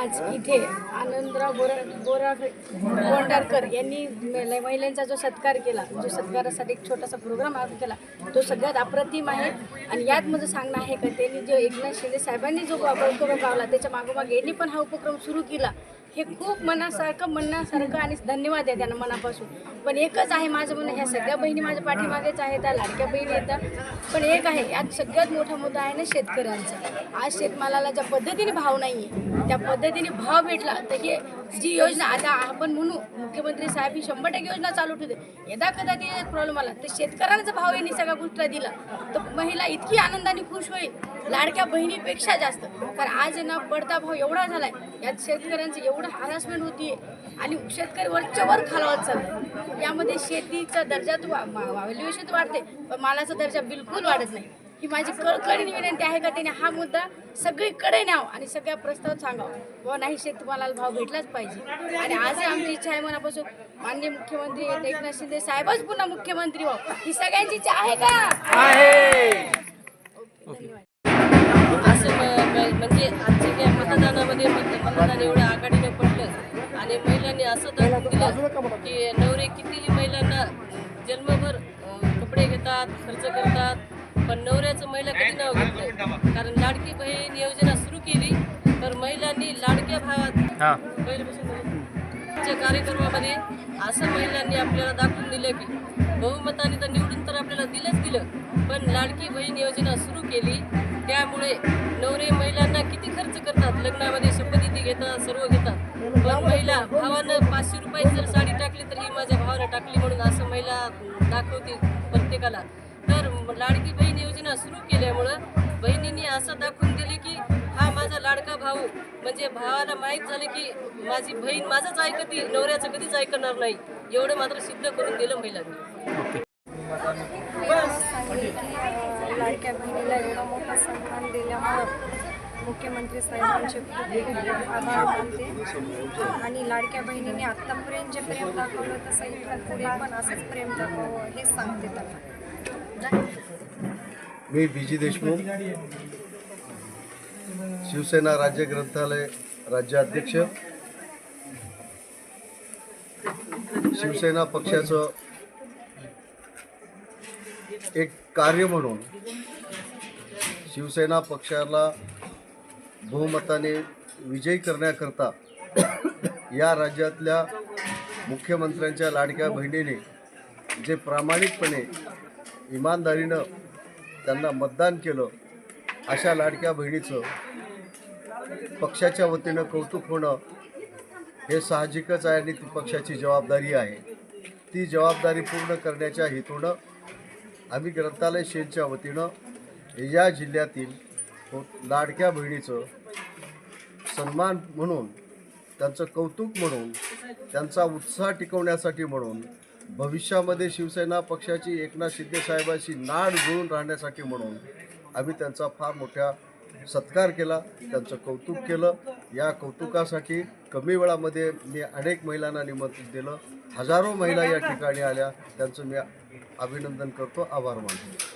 आज इथे आनंदराव बोरा बोरा बोंडारकर यांनी महिलांचा जो सत्कार केला जो सत्कारासाठी एक छोटासा प्रोग्राम आयोजित केला तो सगळ्यात अप्रतिम आहे. आणि यात माझं सांगणं आहे का त्यांनी जो एकनाथ शिंदे साहेबांनी जो उपक्रम पावला त्याच्या मागोमाग यांनी पण हा उपक्रम सुरू केला. हे खूप मनासारखं म्हणण्यासारखं आणि धन्यवाद आहे त्यांना मनापासून. पण एकच आहे माझं म्हणणं ह्या सगळ्या बहिणी माझ्या पाठीमागेच आहेत त्या लाडक्या बहिणी येतात पण एक आहे यात सगळ्यात मोठा मुद्दा आहे ना शेतकऱ्यांचा. आज शेतमालाला ज्या पद्धतीने भाव नाही आहे त्या पद्धतीने भाव भेटला तर हे जी योजना आता आपण म्हणू मुख्यमंत्री साहेब ही शंभर टक्के योजना चालू ठेवते. यदा कदा प्रॉब्लेम आला तर शेतकऱ्यांचा भाव यांनी सगळ्या गोष्टीला दिला. तर महिला इतकी आनंदाने खुश होईल लाडक्या बहिणीपेक्षा जास्त. कारण आज ना पडता भाव एवढा झालाय यात शेतकऱ्यांचं एवढं हॅरासमेंट होतीये आणि शेतकरी वरच्या वर खालावत चाललाय यामध्ये शेतीचा दर्जा तो व्हॅल्युएशन वाढते पण मालाचा दर्जा बिलकुल वाढत नाही. ही माझी कळकळीने विनंती आहे का त्याने हा मुद्दा सगळीकडे न्यावं आणि सगळ्या प्रस्तावात सांगावं. बुवा नाही शेतमालाला भाव भेटलाच पाहिजे. आणि आज आमची इच्छा आहे मनापासून माननीय मुख्यमंत्री एकनाथ शिंदे साहेबच पुन्हा मुख्यमंत्री व्हावं. ही सगळ्यांची इच्छा आहे का? धन्यवाद. असं म्हणजे आजच्या मतदानामध्ये मत- मतदान एवढं महिलांनी असं दाखवून दिलं की नवरे कितीही महिलांना जन्मभर कपडे घेतात खर्च करतात पण नवऱ्याचं महिला कधी नाव घेत नाही. कारण लाडकी बहीण योजना सुरू केली तर महिलांनी लाडक्या भावात पहिल्यापासून च्या कार्यक्रमामध्ये असं महिलांनी आपल्याला दाखवून दिलं की बहुमताने तर निवडून तर आपल्याला दिलंच दिलं पण लाडकी बहीण योजना सुरू केली त्यामुळे नवरे महिलांना किती खर्च करतात लग्नामध्ये? घेतात सर्व घेतात पण महिला भावानं पाचशे रुपये जर साडी टाकली तर ही माझ्या भावानं टाकली म्हणून असं महिला दाखवते प्रत्येकाला. तर लाडकी बहीण योजना सुरू केल्यामुळं बहिणींनी असं दाखवून दिले की हा माझा लाडका भाऊ. म्हणजे भावाला माहीत झालं की माझी बहीण माझंच ऐकते नवऱ्याचं कधीच ऐकणार नाही. एवढं मात्र सिद्ध करून दिलं महिलांनी. लाडक्या बहिणीला एवढा मोठा सन्मान दिल्यामुळं मुख्यमंत्री साहेबांचे खूप खूप आभार मानते. आणि लाडक्या बहिणीने आत्तापर्यंत जे प्रेम दाखवलं तसं इथं पुढे पण असंच प्रेम दाखवावं हेच सांगते त्यांना. मी बीजी देशमुख शिवसेना राज्य ग्रंथालय राज्याध्यक्ष शिवसेना पक्षाचं एक कार्य म्हणून शिवसेना पक्षाला बहुमताने विजयी करण्याकरता या राज्यातल्या मुख्यमंत्र्यांच्या लाडक्या बहिणीने जे प्रामाणिकपणे इमानदारीनं त्यांना मतदान केलं अशा लाडक्या बहिणीचं पक्षाच्या वतीनं कौतुक होणं हे साहजिकच आहे आणि ती पक्षाची जबाबदारी आहे. ती जबाबदारी पूर्ण करण्याच्या हेतूनं आम्ही ग्रंथालय शेनच्या वतीनं या जिल्ह्यातील लाडक्या बहिणीचं सन्मान म्हणून त्यांचं कौतुक म्हणून त्यांचा उत्साह टिकवण्यासाठी म्हणून भविष्यामध्ये शिवसेना पक्षाची एकनाथ शिंदे नाड जुळून राहण्यासाठी म्हणून आम्ही त्यांचा फार मोठ्या सत्कार केला त्यांचं कौतुक केलं. या कौतुकासाठी कमी वेळामध्ये मी अनेक महिलांना निमंत्रित दिलं. हजारो महिला या ठिकाणी आल्या. त्यांचं मी अभिनंदन करतो. आभार मानतो.